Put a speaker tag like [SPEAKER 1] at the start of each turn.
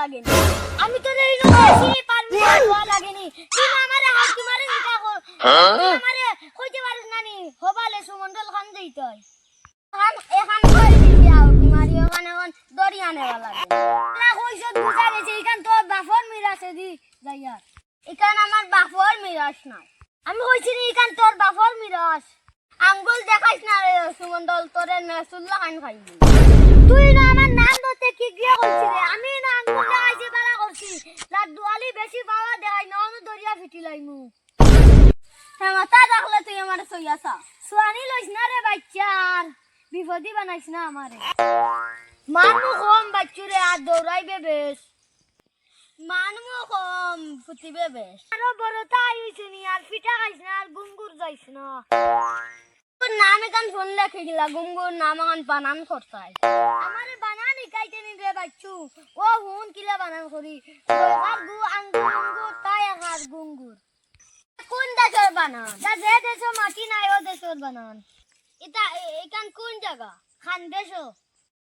[SPEAKER 1] Permission লওয়া লাগে না আমি তোরে ইনো বেশি পারমিশন লওয়া লাগে নি আমারে হাত মারে জিকা কর আমারে কইতে পারিস না নি হবালে সুমন্ডল খান হয় খান এখান কই দিছি আও? তোমারি ওখানে কোন দরিয়ানে লাগে। না কইছ বুঝা গেছে এখান তোর বাফর মিরাসে দি যাইয়া। এখান আমার বাফর মিরাস না আমি কইছি নি এখান তোর বাফর মিরাস আঙ্গুল দেখাইস না রে সুমন্ডল তোরে মেসুল্লাহ খান খাইবি। তুই না আমার নাম ধরতে কি গিয়ে কইছি রে আমি আমার সইয়াসা সোয়ানি লইস না রে বাচ্চার। বিপদি বানাইস না আমারে। মানমু কম বাচ্চুরে আর দৌড়াইবে বেশ। মানমু কম ফুটিবে বেশ। আরও আর পিঠা আর বানান করতাই। আমারে বানান ইকাইতে বাচ্চু। ও হুন কিলা বানান করি। আর গু আঙ্গুর আঙ্গুর তাই আর গুঙ্গুর কোন দেশের বানান। যা যে দেশের মাটি নাই, ও দেশের বানান। এটা এখান কোন জায়গা? খান দেশ।